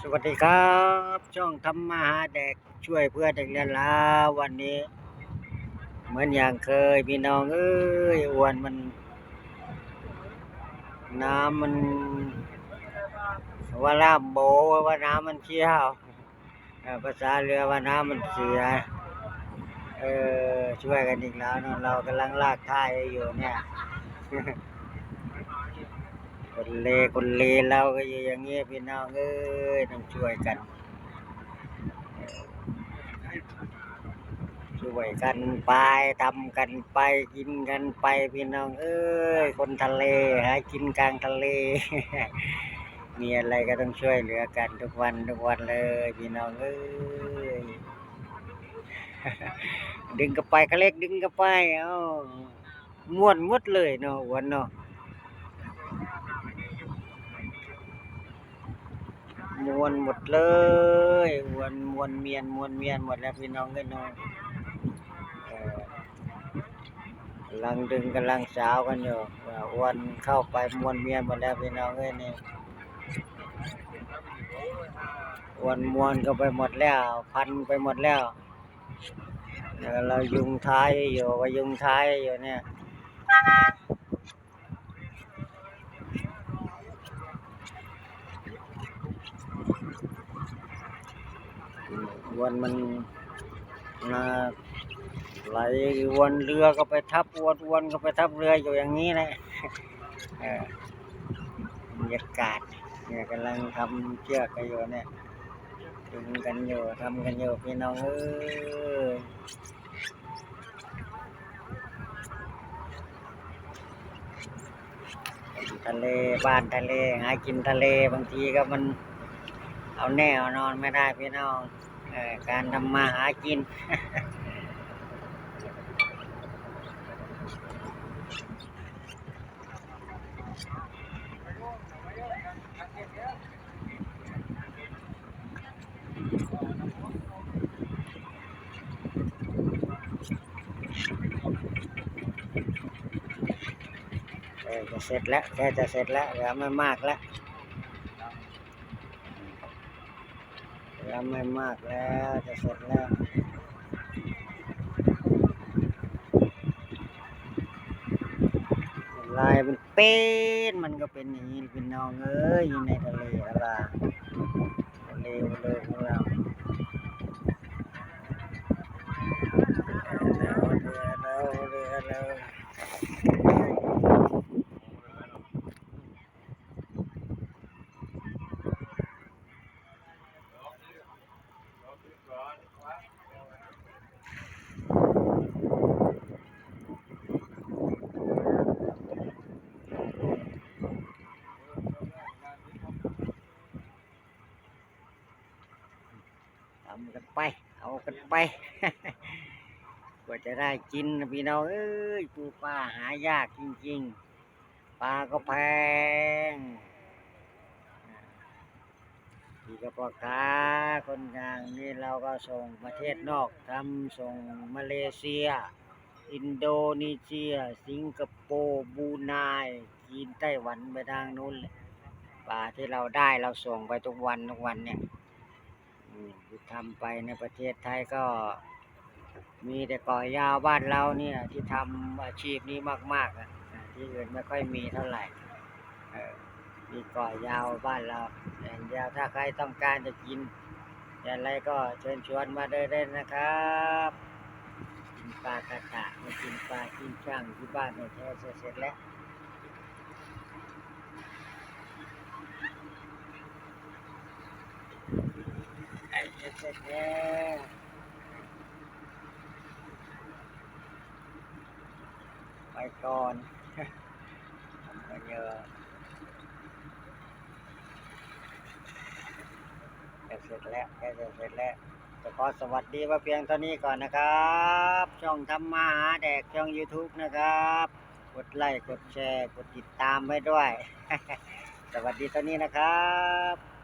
สวัสดีครับ ช่องทำมาหาเด็กช่วยเพื่อเด็กเรียนลาววันนี้ เหมือนอย่างเคยพี่น้องเอ้ยอ้วนมัน น้ำมันว่าล่ามโบว่าน้ำมันเชี่ยวภาษาเรือว่าน้ำมันเสียเออช่วยกันอีกแล้วเนอะเรากำลังลากท่ายอยู่เนี่ย คนเลคนเลเราก็อยู่อย่างเงี้ยพี่น้องเอ้ยต้องช่วยกัน ช่วยกันไปทำกันไปกินกันไปพี่น้องเอ้ยคนทะเลหากินกลางทะเล มีอะไรก็ต้องช่วยเหลือกันทุกวันทุกวันเลยพี่น้องเอ้ยดึงกระไปกระเล็กดึงกระไปเอ้าม่วนหมดเลยเนาะวันเนาะ มวนหมดเลยมวนมวนเมียนมวนเมียนหมดแล้วพี่น้องก็นนเอ่อกำลังดึงกำลังสาวกันอยู่ว่าวนเข้าไปมวนเมียนหมดแล้วพี่น้องเอ้ยนี่วนมวนก็ไปหมดแล้ว พันไปหมดแล้วแล้วเรายุงท้ายอยู่ว่ายุงท้ายอยู่เนี่ย วนมันมาไหลวนเรือก็ไปทับวนวนก็ไปทับเรืออยู่อย่างนี้แหละเออบรรยากาศเนี่ยกำลังทำเชือกกันอยู่เนี่ยดึงกันอยู่ทำกันอยู่พี่น้องเอ้ยทะเลบ้านทะเลหากินทะเลบางทีก็มัน เอาแน่เอานอนไม่ได้พี่น้องอการทำมาหากิน จะเสร็จแล้วแค่จะเสร็จแล้วเหลือไม่มากแล้ว แล้วไม่มากแล้วจะเสร็จแล้วลายเป็นเป็นมันก็เป็นอย่างนี้เป็น้องเอ้ยอยู่ในทะเลอะไรทะเลเลยของเราเรือเรือเรือเรือ ทำกันไป เอากันไปกว่าจะได้กินพี่น้องเอ้ยปูปลาหายากจริง ๆปลาก็แพงพี่ก็พ่อค้าคนกลางนี่เราก็ส่งประเทศนอกทำส่งมาเลเซีย อินโดนีเซีย สิงคโปร์บรูไนจีนไต้หวันไปทางนู้นเลยปลาที่เราได้เราส่งไปทุกวันทุกวันเนี่ย ที่ทำไปในประเทศไทยก็ มีแต่ก่อยาวบ้านเราเนี่ย ที่ทำอาชีพนี้มากๆอะอ่าที่อื่นไม่ค่อยมีเท่าไหร่เออมีก่อยาวบ้านเราอย่างเดียวถ้าใครต้องการจะกินอะไรก็เชิญชวนมาได้เลยนะครับกินปลากระตะมากินปลากินช่างที่บ้านเนี่ยแท้เสร็จแล้ว ไอ้เสร็จแล้วไปก่อนทำมาเยอะจะเสร็จแล้วใกล้จะเสร็จแล้วจะขอสวัสดีมาเพียงเท่านี้ก่อนนะครับ ช่องทำมาหาแดกช่อง YouTube นะครับ กดไลค์กดแชร์ กดติดตามไว้ด้วย สวัสดีเท่านี้นะครับ